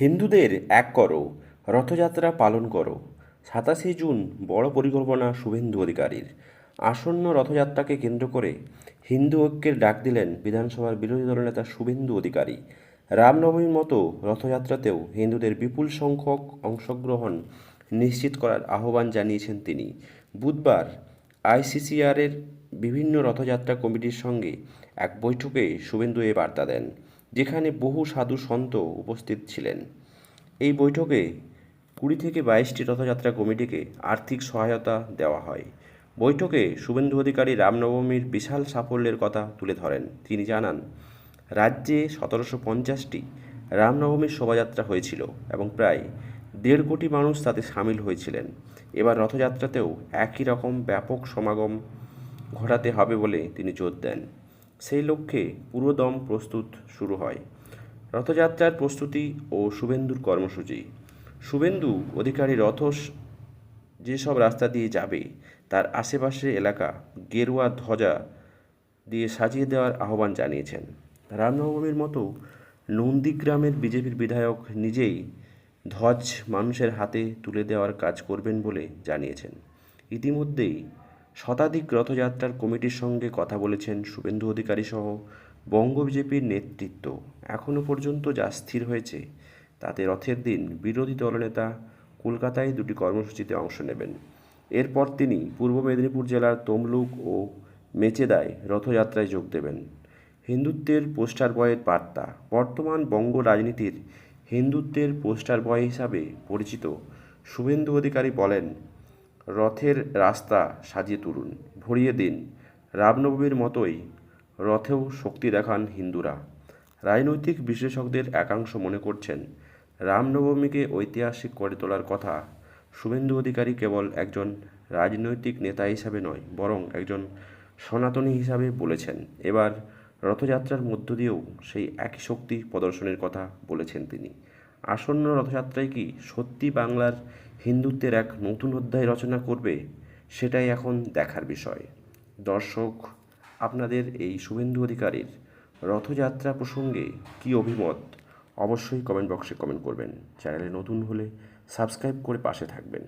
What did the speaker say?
হিন্দুদের এক করো, রথযাত্রা পালন করো। সাতাশে জুন, বড় পরিকল্পনা শুভেন্দু অধিকারীর। আসন্ন রথযাত্রাকে কেন্দ্র করে হিন্দু ঐক্যের ডাক দিলেন বিধানসভার বিরোধী দলনেতা শুভেন্দু অধিকারী। রামনবমীর মতো রথযাত্রাতেও হিন্দুদের বিপুল সংখ্যক অংশগ্রহণ নিশ্চিত করার আহ্বান জানিয়েছেন তিনি। বুধবার আইসিসিআরের বিভিন্ন রথযাত্রা কমিটির সঙ্গে এক বৈঠকে শুভেন্দু এ বার্তা দেন। যেখানে বহু সাধু সন্ত উপস্থিত ছিলেন। এই বৈঠকে কুড়ি থেকে বাইশটি রথযাত্রা কমিটিকে আর্থিক সহায়তা দেওয়া হয়। বৈঠকে শুভেন্দু অধিকারী রামনবমীর বিশাল সাফল্যের কথা তুলে ধরেন। তিনি জানান, রাজ্যে সতেরোশো পঞ্চাশটি রামনবমীর শোভাযাত্রা হয়েছিল এবং প্রায় দেড় কোটি মানুষ তাতে সামিল হয়েছিলেন। এবার রথযাত্রাতেও একই রকম ব্যাপক সমাগম ঘটাতে হবে বলে তিনি জোর দেন। সেই লক্ষ্যে পুরোদম প্রস্তুত শুরু হয়। রথযাত্রার প্রস্তুতি ও শুভেন্দুর কর্মসূচি। শুভেন্দু অধিকারী রথ যেসব রাস্তা দিয়ে যাবে, তার আশেপাশের এলাকা গেরুয়া ধ্বজা দিয়ে সাজিয়ে দেওয়ার আহ্বান জানিয়েছেন। রামনবমীর মতো নন্দীগ্রামের বিজেপির বিধায়ক নিজেই ধ্বজ মানুষের হাতে তুলে দেওয়ার কাজ করবেন বলে জানিয়েছেন। ইতিমধ্যেই শতাধিক রথযাত্রার কমিটির সঙ্গে কথা বলেছেন শুভেন্দু অধিকারী সহ বঙ্গ বিজেপির নেতৃত্ব। এখনও পর্যন্ত যা স্থির হয়েছে, তাতে রথের দিন বিরোধী দলনেতা কলকাতায় দুটি কর্মসূচিতে অংশ নেবেন। এরপর তিনি পূর্ব মেদিনীপুর জেলার তমলুক ও মেচেদায় রথযাত্রায় যোগ দেবেন। হিন্দুত্বের পোস্টার বয়ের বার্তা। বর্তমান বঙ্গ রাজনীতির হিন্দুত্বের পোস্টার বয় হিসাবে পরিচিত শুভেন্দু অধিকারী বলেন রথের রাস্তা সাজিয়ে তুলুন, ভরিয়ে দিন। রামনবমীর মতোই রথেও শক্তি দেখান হিন্দুরা। রাজনৈতিক বিশ্লেষকদের একাংশ মনে করছেন, রামনবমীকে ঐতিহাসিক করে তোলার কথা শুভেন্দু অধিকারী কেবল একজন রাজনৈতিক নেতা হিসাবে নয়, বরং একজন সনাতনী হিসাবে বলেছেন। এবার রথযাত্রার মধ্য দিয়েও সেই একই শক্তি প্রদর্শনের কথা বলেছেন তিনি। আসন্ন রথযাত্রায় কি সত্যি বাংলার হিন্দুত্বের এক নতুন অধ্যায় রচনা করবে, সেটাই এখন দেখার বিষয়। দর্শক, আপনাদের এই শুভেন্দু অধিকারীর রথযাত্রা প্রসঙ্গে কি অভিমত, অবশ্যই কমেন্ট বক্সে কমেন্ট করবেন। চ্যানেলে নতুন হলে সাবস্ক্রাইব করে পাশে থাকবেন।